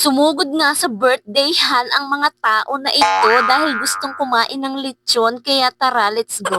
Sumugod nga sa birthdayhan ang mga tao na ito dahil gustong kumain ng lechon kaya tara, let's go.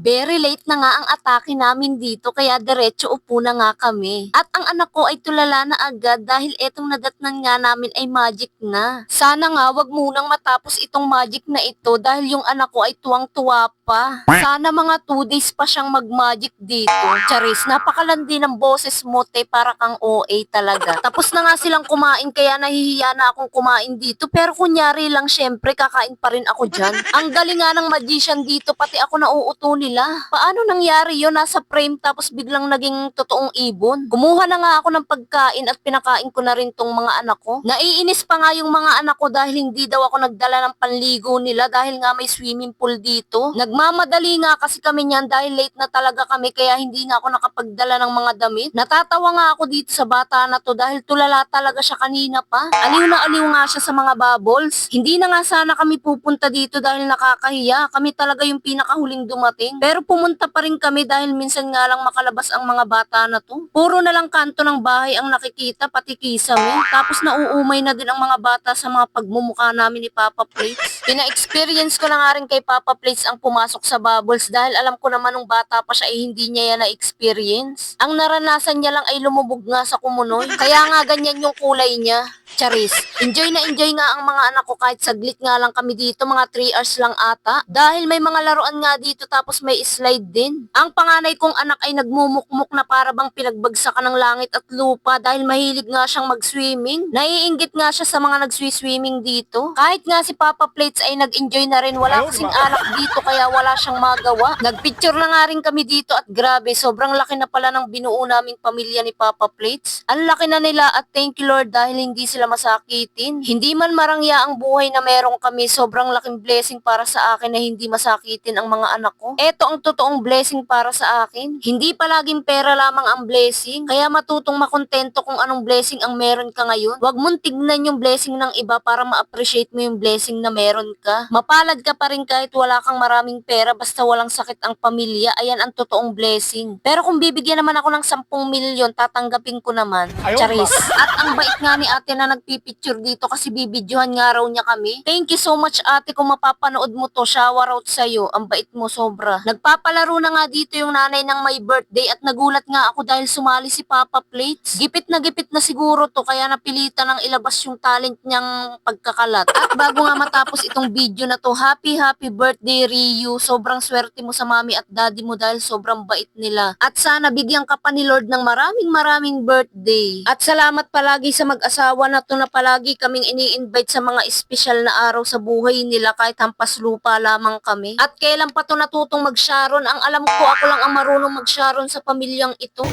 Very late na nga ang atake namin dito kaya diretso upo na nga kami. At ang anak ko ay tulala na agad dahil etong nadatnan nga namin ay magic na. Sana nga wag munang matapos itong magic na ito dahil yung anak ko ay tuwang-tuwa pa. Sana mga 2 days pa siyang mag-magic dito. Charis, napakalandi ng boses mo te para kang OA talaga. Tapos na nga silang kumain kaya nahihiya na akong kumain dito pero kunyari lang syempre kakain pa rin ako dyan. Ang galing nga ng magician dito pati ako nauuto nila. Paano nangyari yun? Nasa frame tapos biglang naging totoong ibon. Kumuha na nga ako ng pagkain at pinakain ko na rin tong mga anak ko. Naiinis pa nga yung mga anak ko dahil hindi daw ako nagdala ng panligo nila dahil nga may swimming pool dito. Nagmamadali nga kasi kami niyan dahil late na talaga kami kaya hindi nga ako nakapagdala ng mga damit. Natatawa nga ako dito sa bata na to dahil tulala talaga siya kanina pa. Aliw na aliw nga siya sa mga bubbles. Hindi na nga sana kami pupunta dito dahil nakakahiya. Kami talaga yung pinakahuling dumating. Pero pumunta pa rin kami dahil minsan nga lang makalabas ang mga bata na to. Puro na lang kanto ng bahay ang nakikita pati kisame. Tapos nauumay na din ang mga bata sa mga pagmumukha namin ni Papa Plates. Pina-experience ko na nga rin kay Papa Plates ang pumasok sa bubbles dahil alam ko naman nung bata pa siya ay hindi niya yan na-experience. Ang naranasan niya lang ay lumubog nga sa kumunoy. Kaya nga ganyan yung kulay niya. Charis. Enjoy na enjoy nga ang mga anak ko kahit saglit nga lang kami dito, mga 3 hours lang ata. Dahil may mga laruan nga dito tapos may slide din. Ang panganay kong anak ay nagmumukmuk na para bang pinagbagsakan ng langit at lupa dahil mahilig nga siyang mag-swimming. Naiinggit nga siya sa mga nag-swimming dito. Kahit nga si Papa Plates ay nag-enjoy na rin, wala kasing alak dito kaya wala siyang magawa. Nagpicture na nga rin kami dito at grabe, sobrang laki na pala ng binuo naming pamilya ni Papa Plates. Ang laki na nila at thank you Lord dahil hindi sila masakitin. Hindi man marangya ang buhay na meron kami, sobrang laking blessing para sa akin na hindi masakitin ang mga anak ko. Eto ang totoong blessing para sa akin. Hindi palaging pera lamang ang blessing, kaya matutong makontento kung anong blessing ang meron ka ngayon. Huwag mong tignan yung blessing ng iba para ma-appreciate mo yung blessing na meron ka. Mapalad ka pa rin kahit wala kang maraming pera basta walang sakit ang pamilya, ayan ang totoong blessing. Pero kung bibigyan naman ako ng 10 milyon, tatanggapin ko naman. Charis. At ang bait nga ni ate na nagpipicture dito kasi bibidyohan nga raw niya kami. Thank you so much ate kung mapapanood mo to. Shower out sa'yo. Ang bait mo sobra. Nagpapalaro na nga dito yung nanay ng my birthday at nagulat nga ako dahil sumali si Papa Plates. Gipit na gipit na siguro to kaya napilitan ng ilabas yung talent niyang pagkakalat. At bago nga matapos itong video na to, happy happy birthday Ryu. Sobrang swerte mo sa mami at daddy mo dahil sobrang bait nila. At sana bigyan ka pa ni Lord ng maraming maraming birthday. At salamat palagi sa mag-asawa na to na palagi kaming ini-invite sa mga espesyal na araw sa buhay nila kahit hampas lupa lamang kami. At kailan pa to natutong mag-sharon? Ang alam ko ako lang ang marunong mag-sharon sa pamilyang ito.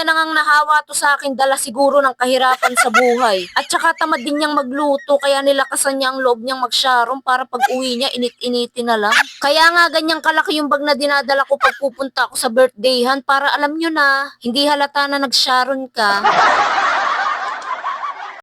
Tuluyan na ngang nahawa to sa akin dala siguro ng kahirapan sa buhay. At saka tamad din niyang magluto kaya nilakasan niya ang loob niyang magsharon para pag uwi niya init-initin na lang. Kaya nga ganyang kalaki yung bag na dinadala ko pag pupunta ako sa birthdayhan para alam niyo na hindi halata na nagsharon ka.